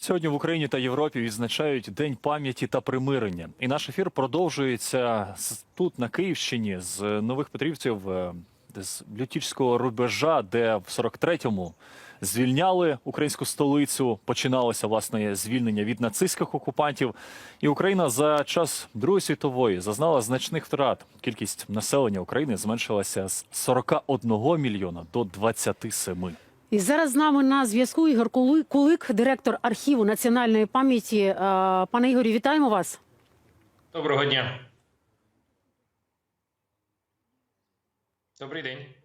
Сьогодні в Україні та Європі відзначають День пам'яті та примирення. І наш ефір продовжується тут, на Київщині, з нових Петрівців, е, з Лютічського рубежа, де в 43-му звільняли українську столицю. Починалося власне звільнення від нацистських окупантів. І Україна за час Другої світової зазнала значних втрат. Кількість населення України зменшилася з 41 мільйона до 27. І зараз з нами на зв'язку Ігор Кулик, директор архіву національної пам'яті. Е, Пане Ігорі, вітаємо вас. Доброго дня. Добрий день.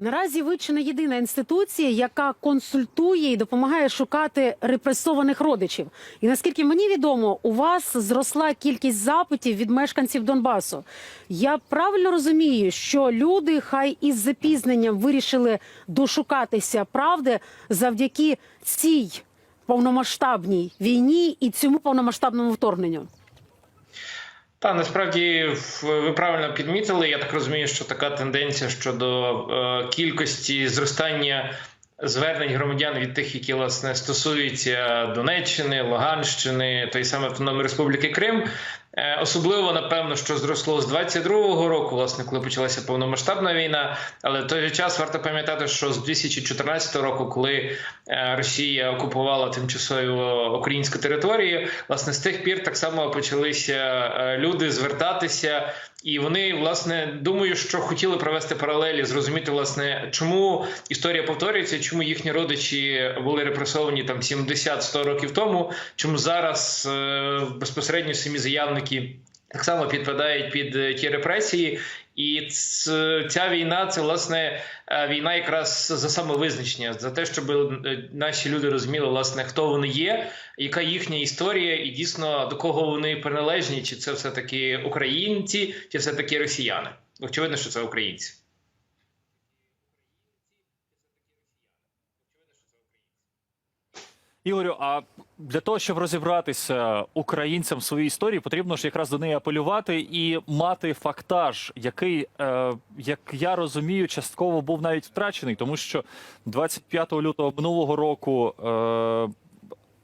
Наразі ви чи не єдина інституція, яка консультує і допомагає шукати репресованих родичів. І наскільки мені відомо, у вас зросла кількість запитів від мешканців Донбасу. Я правильно розумію, що люди, хай із запізненням вирішили дошукатися правди завдяки цій повномасштабній війні і цьому повномасштабному вторгненню. Та насправді ви правильно підмітили. Я так розумію, що така тенденція щодо е, кількості зростання звернень громадян від тих, які власне стосуються Донеччини, Луганщини, той саме Автономної Республіки Крим. Е, Особливо напевно, що зросло з 22-го року, власне, коли почалася повномасштабна війна. Але в той же час варто пам'ятати, що з 2014 року, коли е, Росія окупувала тимчасово українську територію, власне, з тих пір так само почалися е, люди звертатися. І вони, власне, думаю, що хотіли провести паралелі, зрозуміти, власне, чому історія повторюється, чому їхні родичі були репресовані там 70-100 років тому, чому зараз е, безпосередньо самі заявники так само підпадають під е, ті репресії. І ця війна це власне е, війна якраз за самовизначення, за те, щоб е, наші люди розуміли, власне, хто вони є, яка їхня історія, і дійсно до кого вони приналежні, чи це все таки українці, чи все таки росіяни. Очевидно, що це українці. Ігорю, а для того, щоб розібратися українцям в своїй історії, потрібно ж якраз до неї апелювати і мати фактаж, який, е, як я розумію, частково був навіть втрачений, тому що 25 лютого минулого року е,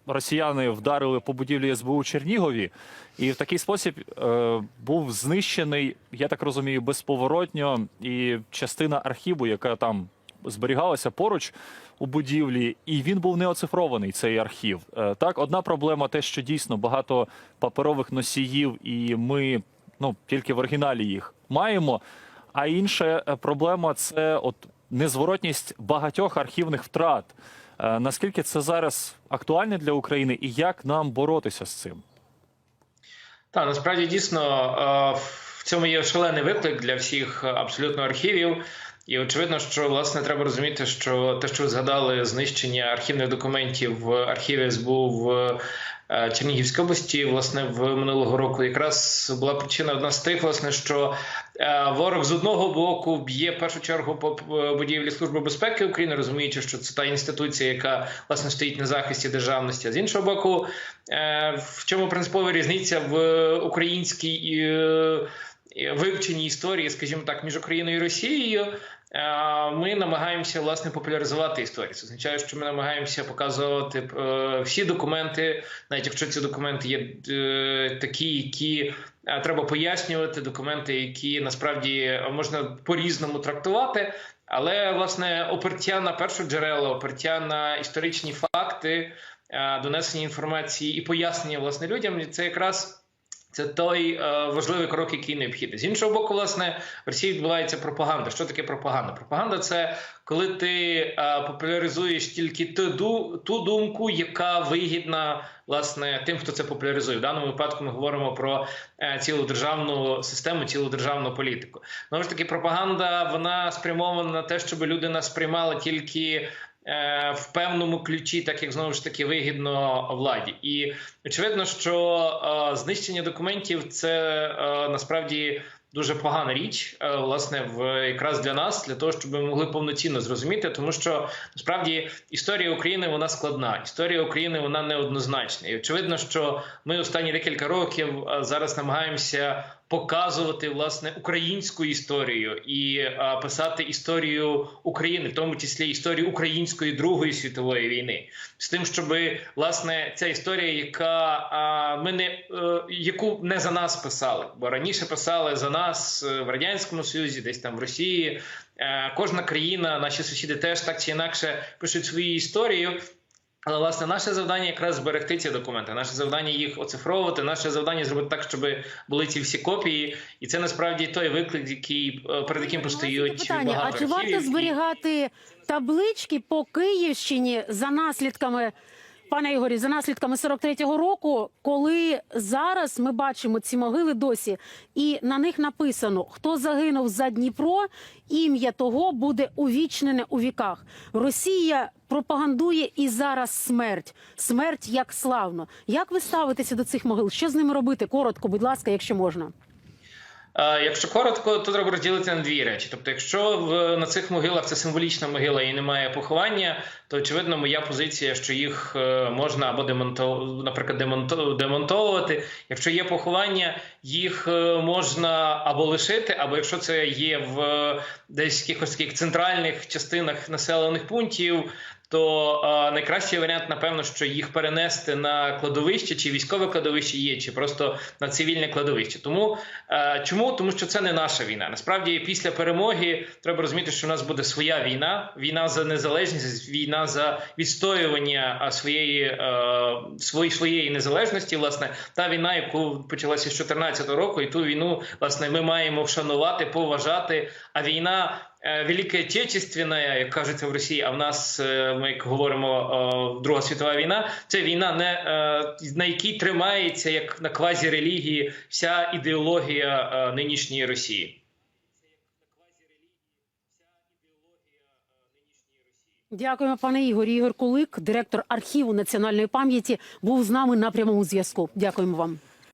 росіяни вдарили по будівлі СБУ у Чернігові, і в такий спосіб е, був знищений, я так розумію, безповоротньо і частина архіву, яка там зберігалася поруч у будівлі, і він був не оцифрований, цей архів. Е, Так, одна проблема те, що дійсно багато паперових носіїв, і ми ну тільки в оригіналі їх маємо. А інша е, проблема це от незворотність багатьох архівних втрат. Е, Наскільки це зараз актуальне для України, і як нам боротися з цим? Так, насправді дійсно в цьому є шалений виклик для всіх абсолютно архівів. І очевидно, що власне треба розуміти, що те, що ви згадали, знищення архівних документів в архіві СБУ в е, Чернігівській області, власне, в минулого року, якраз була причина одна з тих, власне, що е, ворог з одного боку б'є в першу чергу по е, будівлі Служби безпеки України, розуміючи, що це та інституція, яка власне стоїть на захисті державності. А з іншого боку, в чому принципова різниця в українській вивченні історії, скажімо так, між Україною і Росією. Е, Ми намагаємося власне популяризувати історію. Це означає, що ми намагаємося показувати е, всі документи, навіть якщо ці документи є е, такі, які треба пояснювати, документи, які насправді можна по-різному трактувати. Але власне опертя на першоджерела, опертя на історичні факти, донесення інформації і пояснення власне людям це якраз. Це той е, важливий крок, який необхідний. З іншого боку, власне, в Росії відбувається пропаганда. Що таке пропаганда? Пропаганда це коли ти е, популяризуєш тільки ту, ту думку, яка вигідна власне тим, хто це популяризує. В даному випадку ми говоримо про е, цілу державну систему, цілу державну політику. Знову ж таки, пропаганда вона спрямована на те, щоб люди нас сприймали тільки в певному ключі, так як знову ж таки вигідно владі. І очевидно, що е, знищення документів це е, насправді. Дуже погана річ, е, власне, в якраз для нас, для того, щоб ми могли повноцінно зрозуміти, тому що насправді історія України вона складна. Історія України вона неоднозначна. І очевидно, що ми останні декілька років е, зараз намагаємося показувати власне українську історію і а, писати історію України, в тому числі історію української Другої світової війни, з тим, щоб власне ця історія, яка а, ми не е, яку не за нас писали, бо раніше писали за нас е, в радянському Союзі, десь там в Росії. Е, Кожна країна, наші сусіди теж так чи інакше пишуть свою історію. Але власне наше завдання якраз зберегти ці документи. Наше завдання їх оцифровувати. Наше завдання зробити так, щоб були ці всі копії, і це насправді той виклик, який е, перед яким постають питання. А багато чи варто зберігати таблички по Київщині за наслідками? Пане Ігорі, за наслідками 43-го року, коли зараз ми бачимо ці могили досі, і на них написано, хто загинув за Дніпро, ім'я того буде увічнене у віках. Росія пропагандує і зараз смерть, смерть як славно. Як ви ставитеся до цих могил? Що з ними робити? Коротко, будь ласка, якщо можна. Е, Якщо коротко, то треба розділити на дві речі. Тобто, якщо в на цих могилах це символічна могила і немає поховання, то очевидно моя позиція, що їх е, можна або демонтовувати, наприклад, демонтовувати. Якщо є поховання, їх е, можна або лишити, або якщо це є в десь якихось таких центральних частинах населених пунктів. То е, найкращий варіант, напевно, що їх перенести на кладовище, чи військове кладовище є, чи просто на цивільне кладовище. Тому е, чому? Тому що це не наша війна. Насправді, після перемоги треба розуміти, що у нас буде своя війна, війна за незалежність, війна за відстоювання своєї, е, свої, своєї незалежності. Власне, та війна, яку почалася з 2014 року, і ту війну власне ми маємо вшанувати, поважати. А війна. Е, Велика Отечественна, як кажеться в Росії, а в нас е, ми як говоримо е, Друга світова війна. Це війна, не на якій тримається як на квазі релігії вся ідеологія нинішньої Росії. Дякуємо, пане Ігор. Ігор Кулик, директор архіву національної пам'яті, був з нами на прямому зв'язку. Дякуємо вам.